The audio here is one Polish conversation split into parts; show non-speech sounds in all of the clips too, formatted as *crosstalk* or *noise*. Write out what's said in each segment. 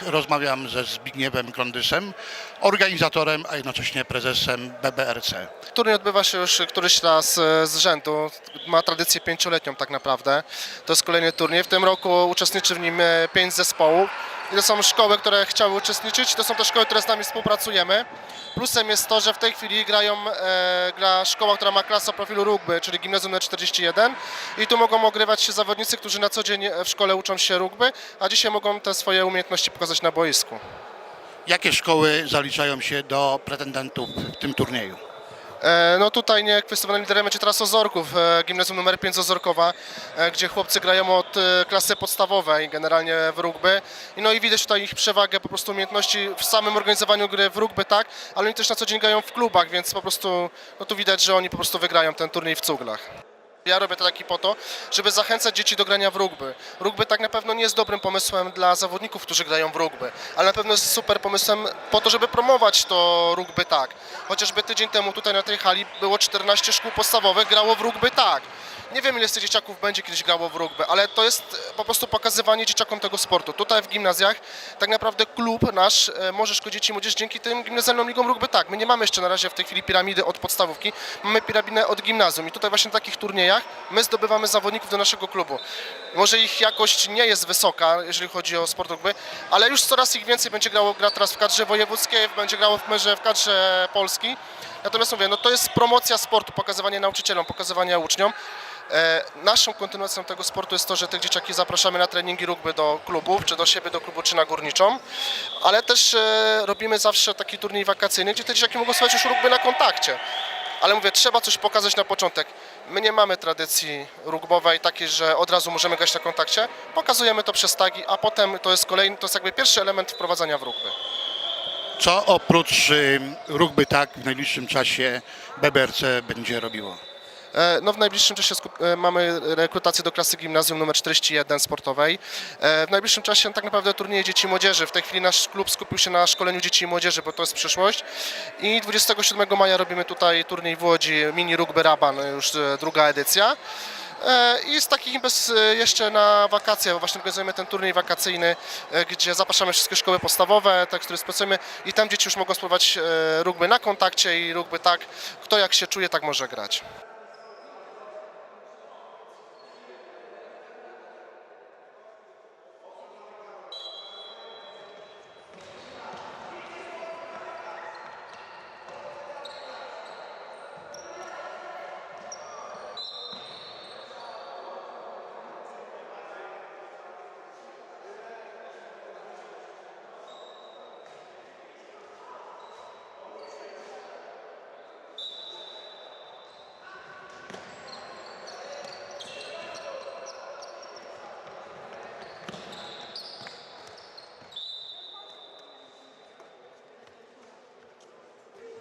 rozmawiam ze Zbigniewem Kondyszem, organizatorem, a jednocześnie prezesem BBRC. Turniej odbywa się już któryś raz e, z rzędu. Ma tradycję pięcioletnią tak naprawdę. To jest kolejny turniej. W tym roku uczestniczy w nim e, pięć zespołów. I to są szkoły, które chciały uczestniczyć. To są te szkoły, które z nami współpracujemy. Plusem jest to, że w tej chwili grają, e, gra szkoła, która ma klasę profilu rugby, czyli gimnazjum nr 41 i tu mogą ogrywać się zawodnicy, którzy na co dzień w szkole uczą się rugby, a dzisiaj mogą te swoje umiejętności pokazać na boisku. Jakie szkoły zaliczają się do pretendentów w tym turnieju? E, No tutaj niekwestionowanym liderem będzie teraz Ozorków, e, gimnazjum nr 5 z Ozorkowa, e, gdzie chłopcy grają od klasy podstawowej generalnie w rugby. No i widać tutaj ich przewagę, po prostu umiejętności w samym organizowaniu gry w rugby, tak, ale oni też na co dzień grają w klubach, więc po prostu no tu widać, że oni po prostu wygrają ten turniej w cuglach. Ja robię to taki po to, żeby zachęcać dzieci do grania w rugby. Rugby tak na pewno nie jest dobrym pomysłem dla zawodników, którzy grają w rugby, ale na pewno jest super pomysłem po to, żeby promować to rugby tak. Chociażby tydzień temu tutaj na tej hali było 14 szkół podstawowych, grało w rugby tak. Nie wiem ile z tych dzieciaków będzie kiedyś grało w rugby, ale to jest po prostu pokazywanie dzieciakom tego sportu. Tutaj w gimnazjach tak naprawdę klub nasz e, może szkodzić i młodzież dzięki tym gimnazjalnym ligom rugby tak. My nie mamy jeszcze na razie w tej chwili piramidy od podstawówki, mamy piramidę od gimnazjum i tutaj właśnie na takich turniejach my zdobywamy zawodników do naszego klubu. Może ich jakość nie jest wysoka, jeżeli chodzi o sport rugby, ale już coraz ich więcej będzie grało, gra teraz w kadrze wojewódzkiej, będzie grało w merze w kadrze Polski. Natomiast mówię, no to jest promocja sportu, pokazywanie nauczycielom, pokazywanie uczniom. E, naszą kontynuacją tego sportu jest to, że te dzieciaki zapraszamy na treningi rugby do klubów, czy do siebie, do klubu, czy na górniczą, ale też e, robimy zawsze taki turniej wakacyjny, gdzie te dzieciaki mogą słuchać już rugby na kontakcie. Ale mówię, trzeba coś pokazać na początek. My nie mamy tradycji rugbowej takiej, że od razu możemy grać na kontakcie. Pokazujemy to przez tagi, a potem to jest kolejny, to jest jakby pierwszy element wprowadzania w rugby. Co oprócz y, rugby tak w najbliższym czasie BBRC będzie robiło? E, No w najbliższym czasie e, mamy rekrutację do klasy gimnazjum nr 41 sportowej. E, W najbliższym czasie tak naprawdę turnieje dzieci i młodzieży. W tej chwili nasz klub skupił się na szkoleniu dzieci i młodzieży, bo to jest przyszłość. I 27 maja robimy tutaj turniej w Łodzi mini rugby Raban, już druga edycja. I z takich e, jeszcze na wakacje, bo właśnie organizujemy ten turniej wakacyjny, gdzie zapraszamy wszystkie szkoły podstawowe, te, które współpracujemy i tam dzieci już mogą spróbować rugby na kontakcie i rugby tak, kto jak się czuje, tak może grać.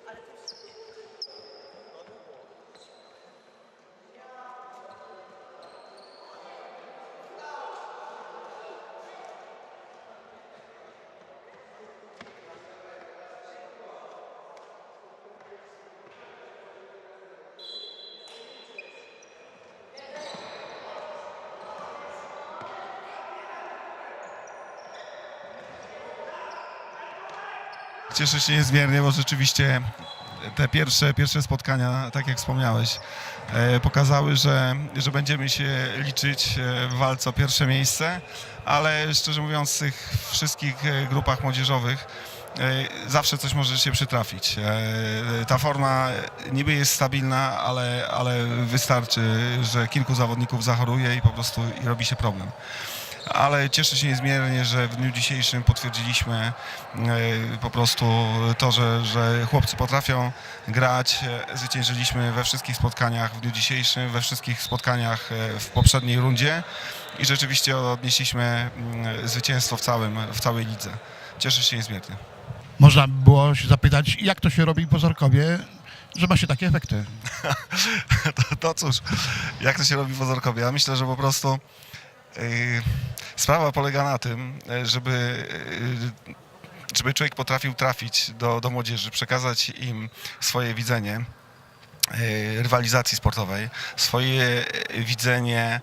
a la Cieszę się niezmiernie, bo rzeczywiście te pierwsze, pierwsze spotkania, tak jak wspomniałeś, e, pokazały, że, że będziemy się liczyć e, w walce o pierwsze miejsce, ale szczerze mówiąc w tych wszystkich e, grupach młodzieżowych zawsze coś może się przytrafić. Ta forma niby jest stabilna, ale, ale wystarczy, że kilku zawodników zachoruje i po prostu robi się problem ale cieszę się niezmiernie, że w dniu dzisiejszym potwierdziliśmy e, po prostu to, że, że chłopcy potrafią grać. Zwyciężyliśmy we wszystkich spotkaniach w dniu dzisiejszym, we wszystkich spotkaniach e, w poprzedniej rundzie i rzeczywiście odnieśliśmy mm, zwycięstwo w, całym, w całej lidze. Cieszę się niezmiernie. Można by było się zapytać, jak to się robi w Pozorkowie, że ma się takie efekty. *laughs* to, to cóż, jak to się robi w Ozorkowie? Ja myślę, że po prostu sprawa polega na tym, yy, żeby, yy, żeby człowiek potrafił trafić do, do młodzieży, przekazać im swoje widzenie yy, rywalizacji sportowej, swoje yy, widzenie e,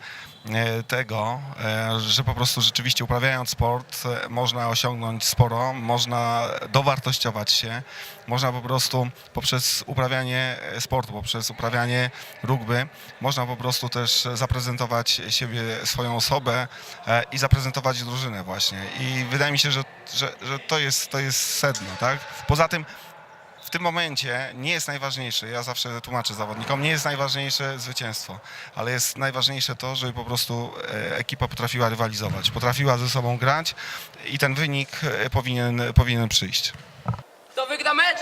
tego, e, że po prostu rzeczywiście uprawiając sport e, można osiągnąć sporo, można dowartościować się, można po prostu poprzez uprawianie e, sportu, poprzez uprawianie rugby, można po prostu też zaprezentować siebie, swoją osobę e, i zaprezentować drużynę właśnie. I wydaje mi się, że, że, że to, jest, to jest sedno, tak? Poza tym tym momencie nie jest najważniejsze, ja zawsze tłumaczę zawodnikom, nie jest najważniejsze zwycięstwo, ale jest najważniejsze to, żeby po prostu e, ekipa potrafiła rywalizować, potrafiła ze sobą grać i ten wynik e, powinien, powinien przyjść. Kto wygra mecz?